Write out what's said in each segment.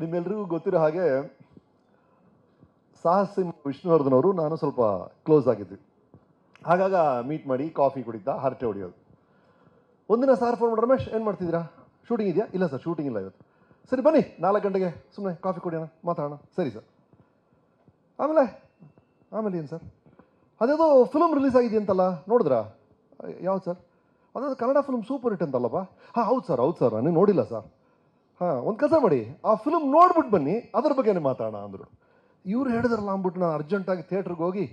ನಿಮ್ಮೆಲ್ರಿಗೂ ಗೊತ್ತಿರೋ ಹಾಗೆ ಸಾಹಸಿ ವಿಷ್ಣುವರ್ಧನವರು ನಾನು ಸ್ವಲ್ಪ ಕ್ಲೋಸ್ ಆಗಿದ್ವಿ. ಹಾಗಾಗ ಮೀಟ್ ಮಾಡಿ ಕಾಫಿ ಕುಡಿತಾ ಹರಟೆ ಹೊಡಿಯೋದು. ಒಂದಿನ ಸಾರ್ ಫೋನ್ ಮಾಡಿ ರಮೇಶ್, ಏನು ಮಾಡ್ತಿದ್ದೀರಾ? ಶೂಟಿಂಗ್ ಇದೆಯಾ? ಇಲ್ಲ ಸರ್ ಶೂಟಿಂಗ್ ಇಲ್ಲ ಇವತ್ತು. ಸರಿ, ಬನ್ನಿ, ನಾಲ್ಕು ಗಂಟೆಗೆ ಸುಮ್ಮನೆ ಕಾಫಿ ಕುಡಿಯೋಣ, ಮಾತಾಡೋಣ. ಸರಿ ಸರ್ ಆಮೇಲೆ? ಆಮೇಲೆ ಏನು ಸರ್ ಅದೇದೋ ಫಿಲಮ್ ರಿಲೀಸ್ ಆಗಿದೆಯಂತಲ್ಲ ನೋಡಿದ್ರಾ? ಯಾವ್ದು ಸರ್ ಅದಾದ ಕನ್ನಡ ಫಿಲ್ಮ್ ಸೂಪರ್ ಹಿಟ್ ಅಂತಲ್ಲಪ್ಪ. ಹಾಂ, ಹೌದು ಸರ್ ಹೌದು ಸರ್ ನಾನು ನೋಡಿಲ್ಲ ಸರ್ ಹಾಂ, ಒಂದು ಕೆಲಸ ಮಾಡಿ. ಆ ಫಿಲ್ಮ್ ನೋಡ್ಬಿಟ್ಟು ಬನ್ನಿ, ಅದ್ರ ಬಗ್ಗೆನೇ ಮಾತಾಡೋಣ ಅಂದರು. ಇವ್ರು ಹೇಳಿದ್ರಲ್ಲ ಅಂದ್ಬಿಟ್ಟು ನಾನು ಅರ್ಜೆಂಟಾಗಿ ಥಿಯೇಟ್ರಿಗೆ ಹೋಗಿ,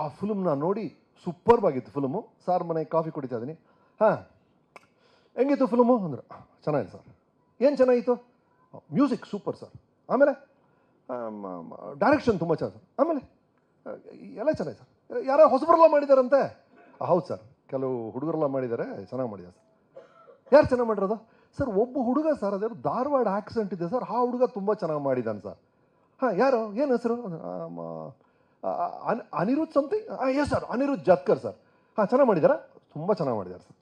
ಆ ಫಿಲ್ಮ್ನ ನೋಡಿ ಸೂಪರ್ಬ್ ಆಗಿತ್ತು ಫಿಲ್ಮು ಸಾರ್ ಮನೆಗೆ ಕಾಫಿ ಕುಡಿತಾ ಇದ್ದೀನಿ ಹಾಂ, ಹೆಂಗಿತ್ತು ಫಿಲ್ಮು ಅಂದರು, ಚೆನ್ನಾಗಿದೆ ಸರ್. ಏನು ಚೆನ್ನಾಗಿತ್ತು? Music super sir. ಆಮೇಲೆ ಡೈರೆಕ್ಷನ್ ತುಂಬ ಚೆನ್ನಾಗಿ ಸರ್. ಆಮೇಲೆ, ಎಲ್ಲ ಚೆನ್ನಾಗಿ ಸರ್. ಯಾರೋ ಹೊಸಬರೆಲ್ಲ ಮಾಡಿದಾರಂತೆ? ಹೌದು ಸರ್. ಕೆಲವು ಹುಡುಗರೆಲ್ಲ ಮಾಡಿದ್ದಾರೆ ಚೆನ್ನಾಗಿ ಮಾಡಿದ್ದಾರೆ ಸರ್. ಯಾರು ಚೆನ್ನಾಗಿ ಮಾಡಿರೋದು? ಸರ್ ಒಬ್ಬ ಹುಡುಗ ಸರ್ ಅದೇ ಧಾರವಾಡ ಆಕ್ಸಿಡೆಂಟ್ ಇದೆ ಸರ್ ಆ ಹುಡುಗ ತುಂಬ ಚೆನ್ನಾಗಿ ಮಾಡಿದ್ದಾನೆ ಸರ್ ಹಾಂ, ಯಾರು? ಏನು ಹೆಸರು? Aniruddh something yes sir Aniruddh Jatkar sir ಹಾಂ, ಚೆನ್ನಾಗಿ ಮಾಡಿದ್ದಾರಾ? ತುಂಬ ಚೆನ್ನಾಗಿ ಮಾಡಿದ್ದಾರೆ ಸರ್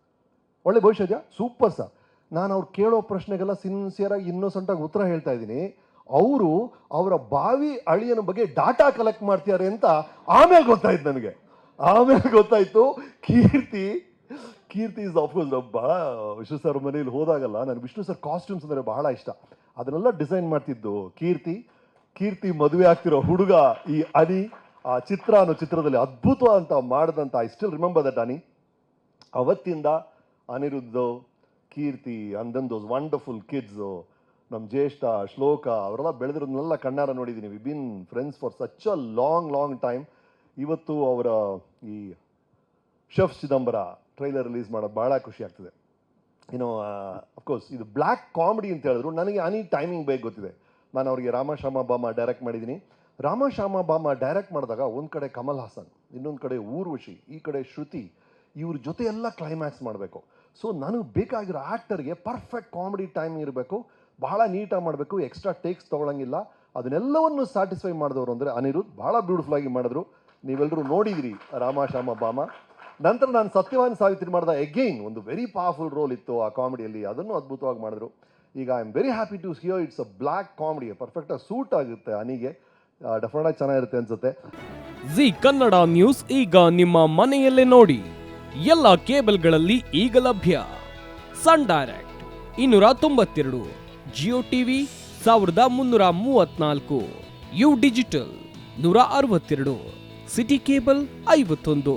ಒಳ್ಳೆ ಭವಿಷ್ಯ ಇದೆಯಾ? ಸೂಪರ್ ಸರ್ ನಾನು ಅವ್ರು ಕೇಳೋ ಪ್ರಶ್ನೆಗೆಲ್ಲ ಸಿನ್ಸಿಯರಾಗಿ ಇನ್ನೋಸೆಂಟಾಗಿ ಉತ್ತರ ಹೇಳ್ತಾ ಇದ್ದೀನಿ. ಅವರು ಅವರ ಬಾವಿ ಅಳಿಯನ ಬಗ್ಗೆ ಡಾಟಾ ಕಲೆಕ್ಟ್ ಮಾಡ್ತಿದ್ದಾರೆ ಅಂತ ಆಮೇಲೆ ಗೊತ್ತಾಯ್ತು ನನಗೆ. ಆಮೇಲೆ ಗೊತ್ತಾಯ್ತು. ಕೀರ್ತಿ ಕೀರ್ತಿ ಇಸ್ ಆಫ್ಕೋರ್ಸ್ ಬಹಳ ವಿಷ್ಣು ಸರ್ ಮನೇಲಿ ಹೋದಾಗಲ್ಲ ನನಗೆ ವಿಷ್ಣು ಸರ್ ಕಾಸ್ಟ್ಯೂಮ್ಸ್ ಅಂದರೆ ಬಹಳ ಇಷ್ಟ. ಅದನ್ನೆಲ್ಲ ಡಿಸೈನ್ ಮಾಡ್ತಿದ್ದು ಕೀರ್ತಿ. ಕೀರ್ತಿ ಮದುವೆ ಆಗ್ತಿರೋ ಹುಡುಗ ಈ ಅನಿ, ಆ ಚಿತ್ರ ಅನ್ನೋ ಚಿತ್ರದಲ್ಲಿ ಅದ್ಭುತವಾದಂತ ಮಾಡಿದಂಥ I still remember that Ani. ಅವತ್ತಿಂದ Anirudh, Keerthi and then those wonderful kids ನಮ್ಮ ಜ್ಯೇಷ್ಠ, ಶ್ಲೋಕ, ಅವರೆಲ್ಲ ಬೆಳೆದಿರೋದನ್ನೆಲ್ಲ ಕಣ್ಣಾರ ನೋಡಿದ್ದೀನಿ we been friends for such a long long time ಇವತ್ತು ಅವರ ಈ ಶಫ್ ಚಿದಂಬರ ಟ್ರೈಲರ್ ರಿಲೀಸ್ ಮಾಡೋದು ಭಾಳ ಖುಷಿ ಆಗ್ತಿದೆ. ಏನೋ ಅಫ್ಕೋರ್ಸ್ ಇದು ಬ್ಲ್ಯಾಕ್ ಕಾಮಿಡಿ ಅಂತ ಹೇಳಿದ್ರು. ನನಗೆ ಅನಿ ಟೈಮಿಂಗ್ ಬೇಕು ಗೊತ್ತಿದೆ. ನಾನು ಅವರಿಗೆ ರಾಮಶ್ಯಾಮ ಬಾಮ ಡೈರೆಕ್ಟ್ ಮಾಡಿದ್ದೀನಿ. ರಾಮಶ್ಯಾಮ ಬಾಮ ಡೈರೆಕ್ಟ್ ಮಾಡಿದಾಗ ಒಂದು ಕಡೆ ಕಮಲ್ ಹಾಸನ್, ಇನ್ನೊಂದು ಕಡೆ ಊರ್ವಶಿ, ಈ ಕಡೆ ಶ್ರುತಿ, ಇವ್ರ ಜೊತೆ ಎಲ್ಲ ಕ್ಲೈಮ್ಯಾಕ್ಸ್ ಮಾಡಬೇಕು. ಸೊ ನನಗೆ ಬೇಕಾಗಿರೋ ಆ್ಯಕ್ಟರ್ಗೆ ಪರ್ಫೆಕ್ಟ್ ಕಾಮಿಡಿ ಟೈಮ್ ಇರಬೇಕು. ಬಹಳ ನೀಟಾಗಿ ಮಾಡಬೇಕು. ಎಕ್ಸ್ಟ್ರಾ ಟೇಕ್ಸ್ ತೊಗೊಳಂಗಿಲ್ಲ. ಅದನ್ನೆಲ್ಲವನ್ನು ಸ್ಯಾಟಿಸ್ಫೈ ಮಾಡಿದವರು ಅಂದರೆ ಅನಿರುದ್ಧ್ ಭಾಳ ಬ್ಯೂಟಿಫುಲ್ ಆಗಿ ಮಾಡಿದ್ರು. ನೀವೆಲ್ಲರೂ ನೋಡಿದಿರಿ ರಾಮ ಶ್ಯಾಮ ಬಾಮ. ನಂತರ ನಾನು ಸತ್ಯವಾನ್ ಸಾವಿತ್ರಿ ಮಾಡಿದ ಎಗೈನ್ ಒಂದು ವೆರಿ ಪವರ್ಫುಲ್ ರೋಲ್ ಇತ್ತು ಆ ಕಾಮಿಡಿಯಲ್ಲಿ. ಅದನ್ನು ಅದ್ಭುತವಾಗಿ ಮಾಡಿದ್ರು. ಈಗ I am very happy to hear it's a black comedy ಪರ್ಫೆಕ್ಟಾಗಿ ಸೂಟ್ ಆಗುತ್ತೆ ಅನಿಗೆ. ಡೆಫಿನೆಟ್ ಆಗಿ ಚೆನ್ನಾಗಿರುತ್ತೆ ಅನ್ಸುತ್ತೆ. ಜಿ ಕನ್ನಡ ನ್ಯೂಸ್ ಈಗ ನಿಮ್ಮ ಮನೆಯಲ್ಲೇ ನೋಡಿ. ಎಲ್ಲ ಕೇಬಲ್ಗಳಲ್ಲಿ ಈಗ ಲಭ್ಯ. ಸನ್ ಡೈರೆಕ್ಟ್ ಇನ್ನೂರ ತೊಂಬತ್ತೆರಡು ಜಿಯೋ ಟಿವಿ ಸಾವಿರದ ಮುನ್ನೂರ ಮೂವತ್ನಾಲ್ಕು ಯು ಡಿಜಿಟಲ್ ನೂರ ಅರವತ್ತೆರಡು ಸಿಟಿ ಕೇಬಲ್ ಐವತ್ತೊಂದು.